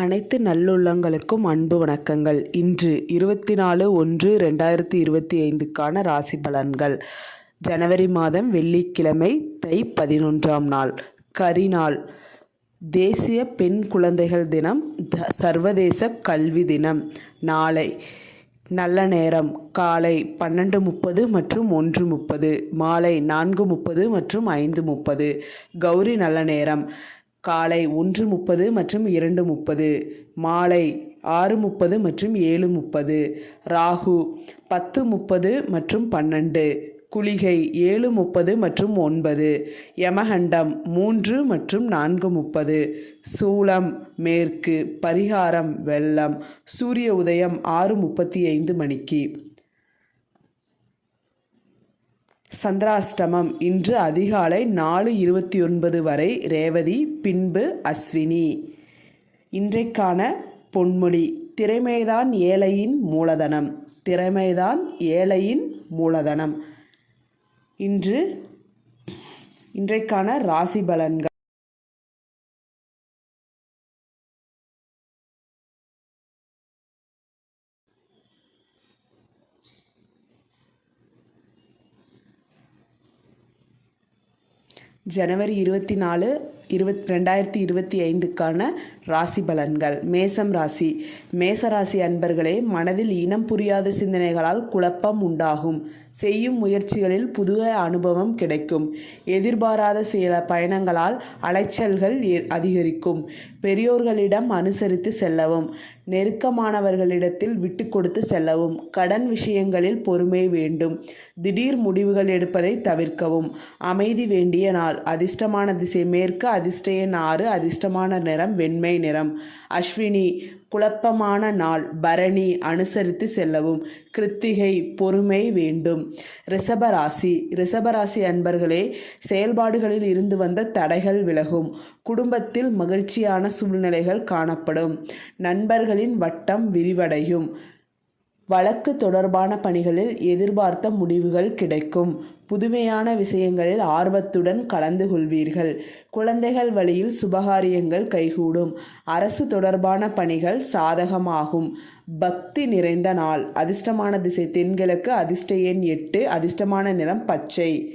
அனைத்து நல்லுள்ளங்களுக்கும் அன்பு வணக்கங்கள். இன்று இருபத்தி நாலு ஒன்று ரெண்டாயிரத்தி இருபத்தி ஐந்துக்கான ராசி பலன்கள். ஜனவரி மாதம் வெள்ளிக்கிழமை தை பதினொன்றாம் நாள். கரிநாள் தேசிய பெண் குழந்தைகள் தினம் த- சர்வதேச கல்வி தினம். நாளை நல்ல நேரம். காலை பன்னெண்டு முப்பது மற்றும் ஒன்று முப்பது மாலை நான்கு முப்பது மற்றும் ஐந்து முப்பது. கௌரி நல்ல நேரம். காலை ஒன்று முப்பது மற்றும் இரண்டு முப்பது மாலை ஆறு முப்பது மற்றும் ஏழு முப்பது ராகு பத்து முப்பது மற்றும் பன்னெண்டு குளிகை ஏழு முப்பது மற்றும் ஒன்பது யமகண்டம் மூன்று மற்றும் நான்கு முப்பது சூளம் மேற்கு பரிகாரம் வெள்ளம் சூரிய உதயம் ஆறு முப்பத்தி ஐந்து மணிக்கு. சந்திராஷ்டமம். இன்று அதிகாலை நாலு இருபத்தி ஒன்பது வரை ரேவதி பின்பு அஸ்வினி. இன்றைக்கான பொன்மொழி திறமைதான் ஏழையின் மூலதனம். திறமைதான் ஏழையின் மூலதனம். இன்று இன்றைக்கான ராசி பலன்கள். ஜனவரி இருபத்தி நாலு இருபத் ரெண்டாயிரத்தி இருபத்தி ஐந்துக்கான ராசி பலன்கள். மேசம் ராசி. மேச ராசி அன்பர்களே மனதில் இனம் புரியாத சிந்தனைகளால் குழப்பம் உண்டாகும். செய்யும் முயற்சிகளில் புது அனுபவம் கிடைக்கும். எதிர்பாராத சில பயணங்களால் அலைச்சல்கள் அதிகரிக்கும். பெரியோர்களிடம் அனுசரித்து செல்லவும். நெருக்கமானவர்களிடத்தில் விட்டு கொடுத்து செல்லவும். கடன் விஷயங்களில் பொறுமை வேண்டும். திடீர் முடிவுகள் எடுப்பதை தவிர்க்கவும். அமைதி வேண்டிய நாள். அதிர்ஷ்டமான திசை மேற்கு அதிர்ஷ்ட எண் ஆறு அதிர்ஷ்டமான நிறம் வெண்மை நிறம். அஸ்வினி குழப்பமான நாள் பரணி அனுசரித்து செல்லவும். கிருத்திகை பொறுமை வேண்டும். ரிஷபராசி. ரிஷபராசி அன்பர்களே செயல்பாடுகளில் இருந்து வந்த தடைகள் விலகும். குடும்பத்தில் மகிழ்ச்சியான சூழ்நிலைகள் காணப்படும். நண்பர்களின் வட்டம் விரிவடையும். வழக்கு தொடர்பான பணிகளில் எதிர்பார்த்த முடிவுகள் கிடைக்கும். புதுமையான விஷயங்களில் ஆர்வத்துடன் கலந்து கொள்வீர்கள். குழந்தைகள் வழியில் சுபகாரியங்கள் கைகூடும். அரசு தொடர்பான பணிகள் சாதகமாகும். பக்தி நிறைந்த நாள். அதிர்ஷ்டமான திசை. தென்கிழக்கு அதிர்ஷ்ட எண் எட்டு. அதிர்ஷ்டமான நிறம் பச்சை.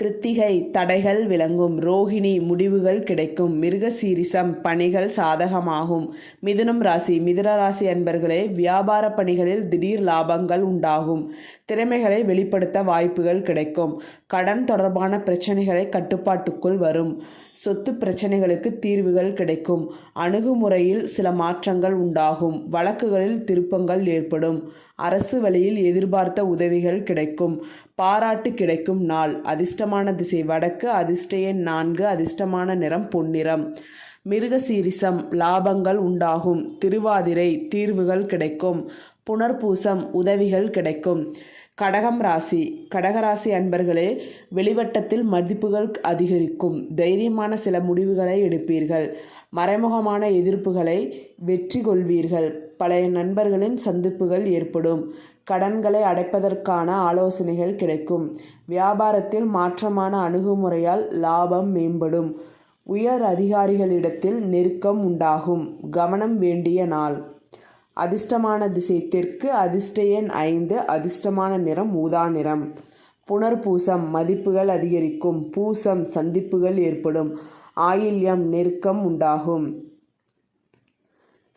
கிருத்திகை தடைகள் விளங்கும். ரோகிணி முடிவுகள் கிடைக்கும். மிருகசீரிசம் பணிகள் சாதகமாகும். மிதுனம் ராசி மிதுன ராசி அன்பர்களே வியாபார பணிகளில் திடீர் லாபங்கள் உண்டாகும். திறமைகளை வெளிப்படுத்த வாய்ப்புகள் கிடைக்கும். கடன் தொடர்பான பிரச்சனைகளை கட்டுப்பாட்டுக்குள் வரும். சொத்து பிரச்சனைகளுக்கு தீர்வுகள் கிடைக்கும். அணுகுமுறையில் சில மாற்றங்கள் உண்டாகும். வழக்குகளில் திருப்பங்கள் ஏற்படும். அரசு வழியில் எதிர்பார்த்த உதவிகள் கிடைக்கும். பாராட்டு கிடைக்கும் நாள். அதிர்ஷ்டமான திசை. வடக்கு அதிர்ஷ்ட எண் நான்கு. அதிர்ஷ்டமான நிறம் பொன்னிறம். மிருகசீரிசம். லாபங்கள் உண்டாகும். திருவாதிரை தீர்வுகள் கிடைக்கும். புனர்பூசம். உதவிகள் கிடைக்கும். கடகம் ராசி. கடகராசி அன்பர்களே வெளிவட்டத்தில் மதிப்புகள் அதிகரிக்கும். தைரியமான சில முடிவுகளை எடுப்பீர்கள். மறைமுகமான எதிர்ப்புகளை வெற்றி கொள்வீர்கள். பழைய நண்பர்களின் சந்திப்புகள் ஏற்படும். கடன்களை அடைப்பதற்கான ஆலோசனைகள் கிடைக்கும். வியாபாரத்தில் மாற்றமான அணுகுமுறையால் லாபம் மேம்படும். உயர் அதிகாரிகளிடத்தில் நெருக்கம் உண்டாகும். கவனம் வேண்டிய நாள். அதிர்ஷ்டமான திசை தெற்கு அதிர்ஷ்ட எண் ஐந்து அதிர்ஷ்டமான நிறம் ஊதா நிறம். புனர்பூசம் மதிப்புகள் அதிகரிக்கும் பூசம் சந்திப்புகள் ஏற்படும் ஆயில்யம் நெருக்கம் உண்டாகும்.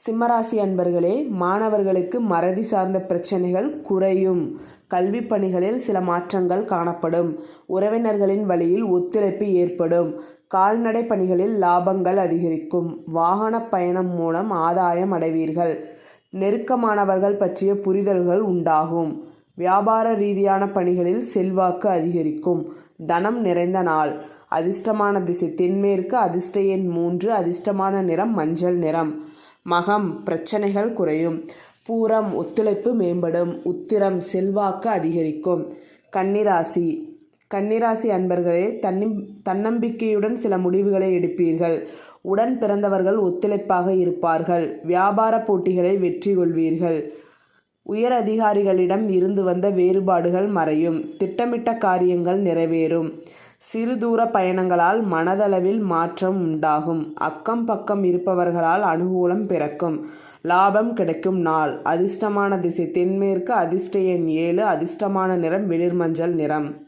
சிம்மராசி அன்பர்களே மாணவர்களுக்கு மறதி சார்ந்த பிரச்சனைகள் குறையும். கல்வி பணிகளில் சில மாற்றங்கள் காணப்படும். உறவினர்களின் வழியில் ஒத்துழைப்பு ஏற்படும். கால்நடை பணிகளில் லாபங்கள் அதிகரிக்கும். வாகன பயணம் மூலம் ஆதாயம் அடைவீர்கள். நெருக்கமானவர்கள் பற்றிய புரிதல்கள் உண்டாகும். வியாபார ரீதியான பணிகளில் செல்வாக்கு அதிகரிக்கும். தனம் நிறைந்த நாள். அதிர்ஷ்டமான திசை. தென்மேற்கு அதிர்ஷ்ட எண் மூன்று. அதிர்ஷ்டமான நிறம் மஞ்சள் நிறம். மகம். பிரச்சனைகள் குறையும். பூரம். ஒத்துழைப்பு மேம்படும். உத்திரம். செல்வாக்கு அதிகரிக்கும். கன்னிராசி. கன்னிராசி அன்பர்களே தன்னி தன்னம்பிக்கையுடன் சில முடிவுகளை எடுப்பீர்கள். உடன் பிறந்தவர்கள் ஒத்துழைப்பாக இருப்பார்கள். வியாபார போட்டிகளை வெற்றி கொள்வீர்கள். உயர் அதிகாரிகளிடம் இருந்து வந்த வேறுபாடுகள் மறையும். திட்டமிட்ட காரியங்கள் நிறைவேறும். சிறு தூர பயணங்களால் மனதளவில் மாற்றம் உண்டாகும். அக்கம் பக்கம் இருப்பவர்களால் அனுகூலம் பிறக்கும். லாபம் கிடைக்கும் நாள். அதிர்ஷ்டமான திசை. தென்மேற்கு அதிர்ஷ்ட எண் ஏழு. அதிர்ஷ்டமான நிறம். வெளிர்மஞ்சள் நிறம்.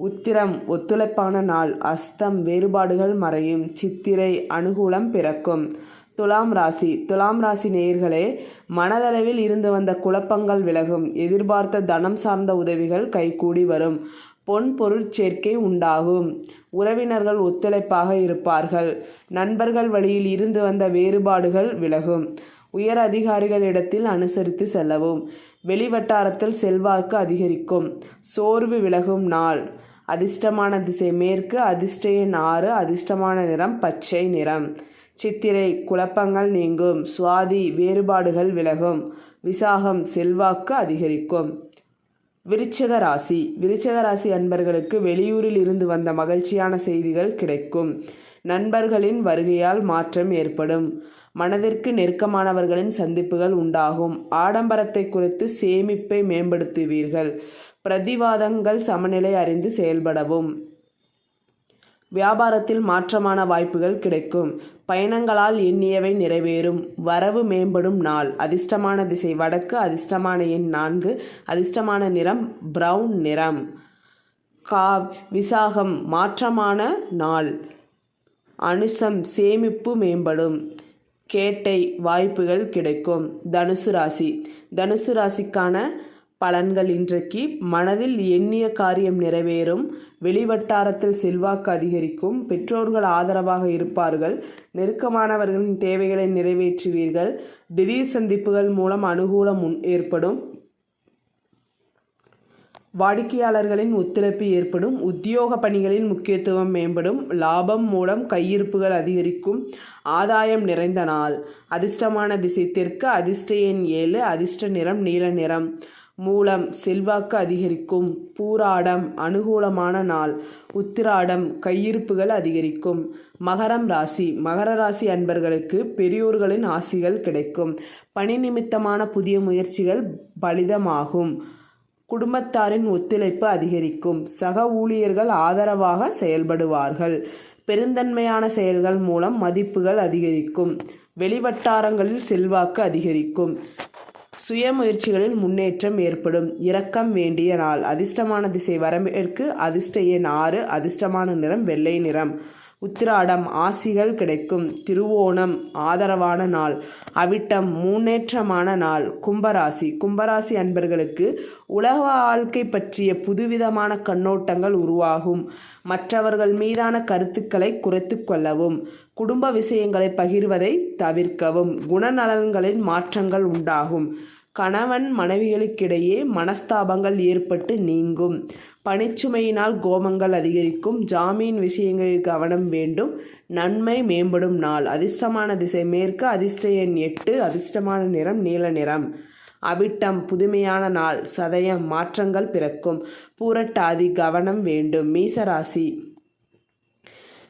உத்திரம் ஒத்துழைப்பான நாள் அஸ்தம் வேறுபாடுகள் மறையும் சித்திரை அனுகூலம் பிறக்கும். துலாம் ராசி துலாம் ராசி நேயர்களே மனதளவில் இருந்து வந்த குழப்பங்கள் விலகும். எதிர்பார்த்த தனம் சார்ந்த உதவிகள் கைகூடி வரும். பொன் பொருட்சேர்க்கை உண்டாகும். உறவினர்கள் ஒத்துழைப்பாக இருப்பார்கள். நண்பர்கள் வழியில் இருந்து வந்த வேறுபாடுகள் விலகும். உயர் அதிகாரிகளிடத்தில் அனுசரித்து செல்லவும். வெளிவட்டாரத்தில் செல்வாக்கு அதிகரிக்கும். சோர்வு விலகும் நாள். அதிர்ஷ்டமான திசை மேற்கு அதிர்ஷ்ட எண் ஆறு அதிர்ஷ்டமான நிறம் பச்சை நிறம். சித்திரை குழப்பங்கள் நீங்கும். சுவாதி வேறுபாடுகள் விலகும். விசாகம் செல்வாக்கு அதிகரிக்கும். விருச்சக ராசி. விருச்சக ராசி அன்பர்களுக்கு வெளியூரில் இருந்து வந்த மகிழ்ச்சியான செய்திகள் கிடைக்கும். நண்பர்களின் வருகையால் மாற்றம் ஏற்படும். மனதிற்கு நெருக்கமானவர்களின் சந்திப்புகள் உண்டாகும். ஆடம்பரத்தை குறித்து சேமிப்பை மேம்படுத்துவீர்கள். பிரதிவாதங்கள் சமநிலை அறிந்து செயல்படவும். வியாபாரத்தில் மாற்றமான வாய்ப்புகள் கிடைக்கும். பயணங்களால் எண்ணியவை நிறைவேறும். வரவு மேம்படும் நாள். அதிர்ஷ்டமான திசை வடக்கு அதிர்ஷ்டமான எண் நான்கு அதிர்ஷ்டமான நிறம் பிரவுன் நிறம். கா விசாகம் மாற்றமான நாள். அனுசம் சேமிப்பு மேம்படும். கேட்டை வாய்ப்புகள் கிடைக்கும். தனுசு ராசி. தனுசு ராசிக்கான பலன்கள் இன்றைக்கு மனதில் எண்ணிய காரியம் நிறைவேறும். வெளிவட்டாரத்தில் செல்வாக்கு அதிகரிக்கும். பெற்றோர்கள் ஆதரவாக இருப்பார்கள். நெருக்கமானவர்களின் தேவைகளை நிறைவேற்றுவீர்கள். திடீர் சந்திப்புகள் மூலம் அனுகூலம் ஏற்படும். வாடிக்கையாளர்களின் ஒத்துழைப்பு ஏற்படும். உத்தியோக பணிகளின் முக்கியத்துவம் மேம்படும். லாபம் மூலம் கையிருப்புகள் அதிகரிக்கும். ஆதாயம் நிறைந்த நாள். அதிர்ஷ்டமான திசை தெற்கு அதிர்ஷ்ட எண் ஏழு அதிர்ஷ்ட நிறம் நீல நிறம். மூலம் செல்வாக்கு அதிகரிக்கும். பூராடம் அனுகூலமான நாள். உத்திராடம் கையிருப்புகள் அதிகரிக்கும். மகரம் ராசி. மகர ராசி அன்பர்களுக்கு பெரியோர்களின் ஆசிகள் கிடைக்கும். பணி நிமித்தமான புதிய முயற்சிகள் பலிதமாகும். குடும்பத்தாரின் ஒத்துழைப்பு அதிகரிக்கும். சக ஊழியர்கள் ஆதரவாக செயல்படுவார்கள். பெருந்தன்மையான செயல்கள் மூலம் மதிப்புகள் அதிகரிக்கும். வெளிவட்டாரங்களில் செல்வாக்கு அதிகரிக்கும். சுயமுயற்சிகளில் முன்னேற்றம் ஏற்படும். இரக்கம் வேண்டிய நாள். அதிர்ஷ்டமான திசை வரம்பிற்கு அதிர்ஷ்ட எண் ஆறு அதிர்ஷ்டமான நிறம் வெள்ளை நிறம். உத்திராடம் ஆசிகள் கிடைக்கும். திருவோணம் ஆதரவான நாள். அவிட்டம் முன்னேற்றமான நாள். கும்பராசி. கும்பராசி அன்பர்களுக்கு உலக வாழ்க்கை பற்றிய புதுவிதமான கண்ணோட்டங்கள் உருவாகும். மற்றவர்கள் மீதான கருத்துக்களை குறைத்து கொள்ளவும். குடும்ப விஷயங்களை பகிர்வதை தவிர்க்கவும். குணநலன்களின் மாற்றங்கள் உண்டாகும். கணவன் மனைவிகளுக்கிடையே மனஸ்தாபங்கள் ஏற்பட்டு நீங்கும். பணிச்சுமையினால் கோபங்கள் அதிகரிக்கும். ஜாமீன் விஷயங்களில் கவனம் வேண்டும். நன்மை மேம்படும் நாள். அதிர்ஷ்டமான திசை. மேற்கு அதிர்ஷ்ட எண் எட்டு. அதிர்ஷ்டமான நிறம் நீல நிறம். அவிட்டம். புதுமையான நாள். சதயம். மாற்றங்கள் பிறக்கும். பூரட்டாதி கவனம் வேண்டும். மீசராசி.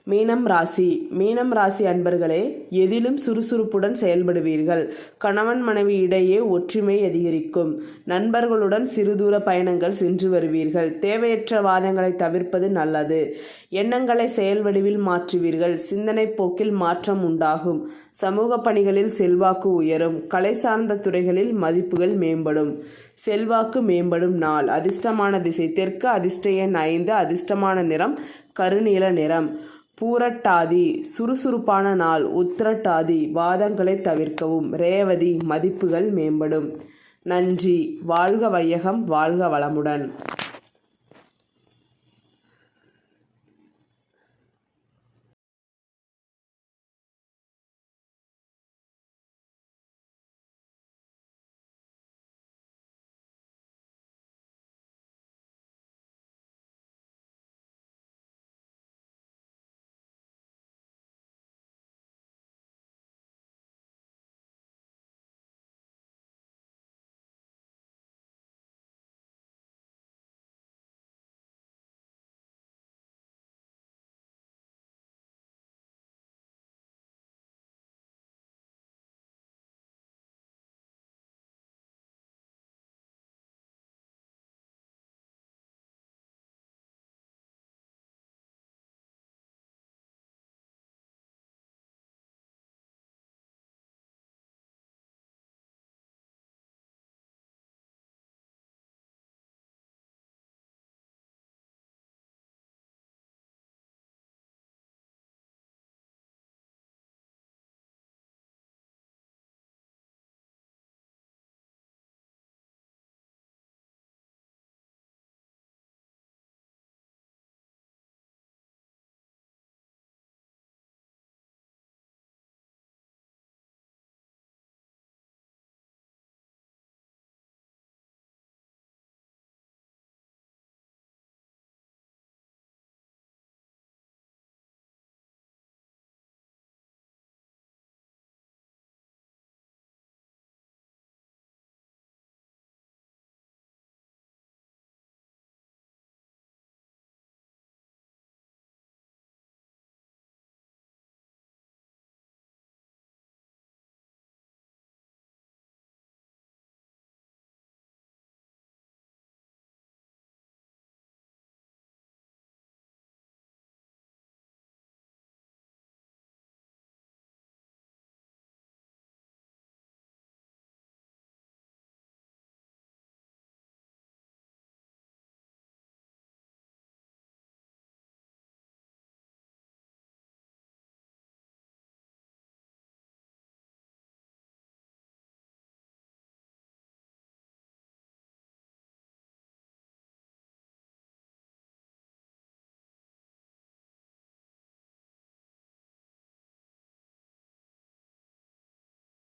மீனம் ராசி. மீனம் ராசி அன்பர்களே எதிலும் சுறுசுறுப்புடன் செயல்படுவீர்கள். கணவன் மனைவி இடையே ஒற்றுமை அதிகரிக்கும். நண்பர்களுடன் சிறுதூர பயணங்கள் சென்று வருவீர்கள். தேவையற்ற வாதங்களை தவிர்ப்பது நல்லது. எண்ணங்களை செயல் வடிவில் மாற்றுவீர்கள். சிந்தனை போக்கில் மாற்றம் உண்டாகும். சமூக பணிகளில் செல்வாக்கு உயரும். கலை சார்ந்த துறைகளில் மதிப்புகள் மேம்படும். செல்வாக்கு மேம்படும் நாள். அதிர்ஷ்டமான திசை. தெற்கு அதிர்ஷ்ட எண் ஐந்து அதிர்ஷ்டமான நிறம் கருநீல நிறம். பூரட்டாதி சுறுசுறுப்பான நாள் உத்திரட்டாதி வாதங்களை தவிர்க்கவும் ரேவதி மதிப்புகள் மேம்படும். நன்றி வாழ்க வையகம் வாழ்க வளமுடன்.